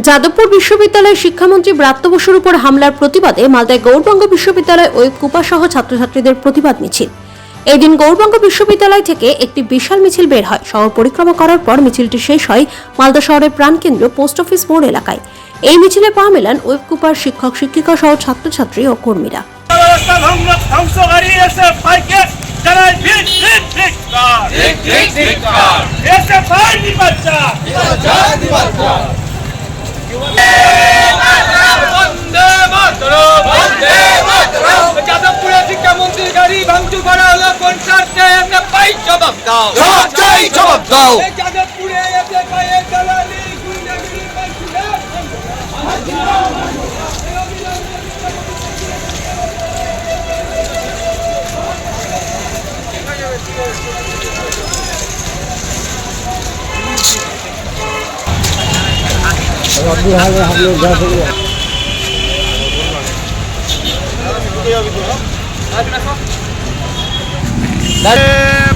যাদবপুর বিশ্ববিদ্যালয়ের শিক্ষামন্ত্রী ব্রাত্য বসুর উপর হামলার প্রতিবাদে মালদায় গৌরবঙ্গ বিশ্ববিদ্যালয় ও কুপা সহ ছাত্রছাত্রীদের প্রতিবাদ মিছিল এদিন গৌরবঙ্গ বিশ্ববিদ্যালয় থেকে একটি বিশাল মিছিল বের হয় শহর পরিক্রমা করার পর মিছিলটি শেষ হয় মালদা শহরের প্রাণকেন্দ্র পোস্ট অফিস মোড় এলাকায় এই মিছিলে পা মেলান ওয়েব কুপার শিক্ষক শিক্ষিকা সহ ছাত্রছাত্রী ও কর্মীরা যাদবপুরে শিক্ষামন্ত্রীর গাড়ি ভাঙচুর করা হলো কোন স্বার্থে আমরা পাই জবাব দাও চাই জবাব দাও যাদবপুরে এসে পায়ে দালালি গুন্ডাগিরি পাইছিলেন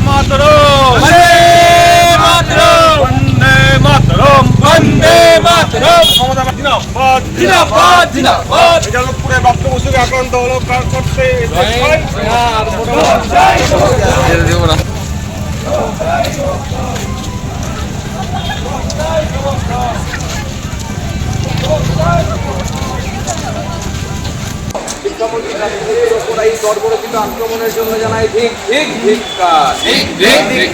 মাতরম মাতরম বন্দে মাতরম আক্রান্ত হলো কার করতে এসে ভাই আক্রমণের জন্য জানাই ঠিক ঠিক ঠিক ঠিক ঠিক ঠিক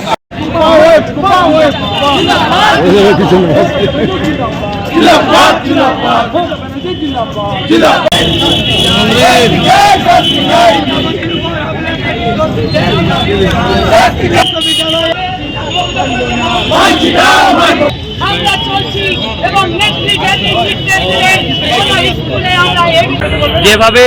আমরা চলছি এবং নেত্রী যেদিন নির্দেশ দিলেন কোনো স্কুলে আমরা এগিয়ে যেভাবে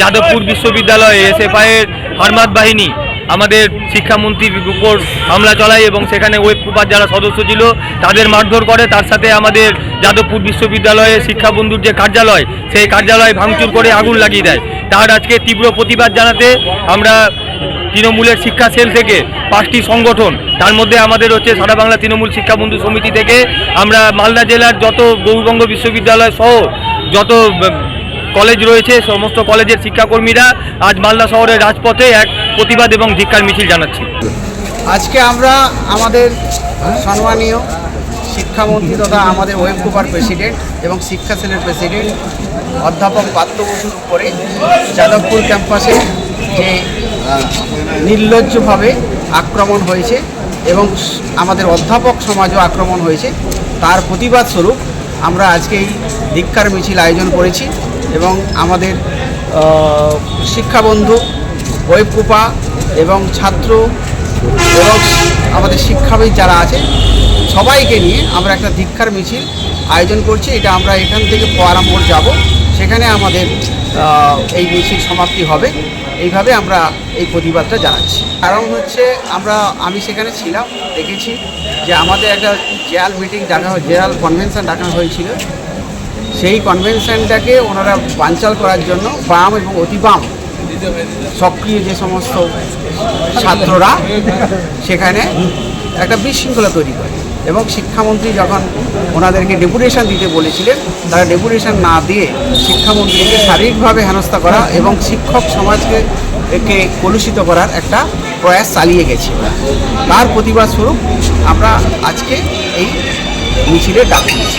যাদবপুর বিশ্ববিদ্যালয়ে এসএফআই এর হারমাত বাহিনী আমাদের শিক্ষামন্ত্রীর উপর হামলা চালায় এবং সেখানে ওয়েব কুপার যারা সদস্য ছিল, তাদের মারধর করে, তার সাথে আমাদের যাদবপুর বিশ্ববিদ্যালয়ে শিক্ষাবন্ধুর যে কার্যালয়, সেই কার্যালয় ভাঙচুর করে আগুন লাগিয়ে দেয়। তার আজকে তীব্র প্রতিবাদ জানাতে আমরা তৃণমূলের শিক্ষা সেল থেকে পাঁচটি সংগঠন, তার মধ্যে আমাদের হচ্ছে সারা বাংলা তৃণমূল শিক্ষা বন্ধু সমিতি থেকে আমরা মালদা জেলার যত গৌরবঙ্গ বিশ্ববিদ্যালয় সহ যত কলেজ রয়েছে, সমস্ত কলেজের শিক্ষাকর্মীরা আজ মালদা শহরের রাজপথে এক প্রতিবাদ এবং ধিক্কার মিছিল জানাচ্ছি আজকে আমরা আমাদের সম্মানীয় শিক্ষামন্ত্রী তথা আমাদের ওয়েব কুপার প্রেসিডেন্ট এবং শিক্ষা সেলের প্রেসিডেন্ট অধ্যাপক পাত্র বসুর উপরে যাদবপুর ক্যাম্পাসে যে নির্লজ্জভাবে আক্রমণ হয়েছে এবং আমাদের অধ্যাপক সমাজও আক্রমণ হয়েছে, তার প্রতিবাদ স্বরূপ আমরা আজকে এই ধিক্কার মিছিল আয়োজন করেছি। এবং আমাদের শিক্ষাবন্ধু ওয়েব কুপা এবং ছাত্র আমাদের শিক্ষাবিদ যারা আছে, সবাইকে নিয়ে আমরা একটা ধিক্ষার মিছিল আয়োজন করছি। এটা আমরা এখান থেকে ফোয়ারা মোড় যাব। সেখানে আমাদের এই মিছিল সমাপ্তি হবে। এইভাবে আমরা এই প্রতিবাদটা জানাচ্ছি। কারণ হচ্ছে আমরা, আমি সেখানে ছিলাম, দেখেছি যে আমাদের একটা জেয়াল মিটিং ডাকা জেয়াল কনভেনশন ডাকা হয়েছিল। সেই কনভেনশনটাকে ওনারা বানচাল করার জন্য বাম এবং অতি বাম সক্রিয় যে সমস্ত ছাত্ররা সেখানে একটা বিশৃঙ্খলা তৈরি করে। এবং শিক্ষামন্ত্রী যখন ওনাদেরকে ডেপুটেশন দিতে বলেছিলেন, তারা ডেপুটেশন না দিয়ে শিক্ষামন্ত্রীকে শারীরিকভাবে হেনস্থা করা এবং শিক্ষক সমাজকে একে কলুষিত করার একটা প্রয়াস চালিয়ে গেছে। তার প্রতিবাদ স্বরূপ আমরা আজকে এই মিছিলের ডাক দিয়েছি।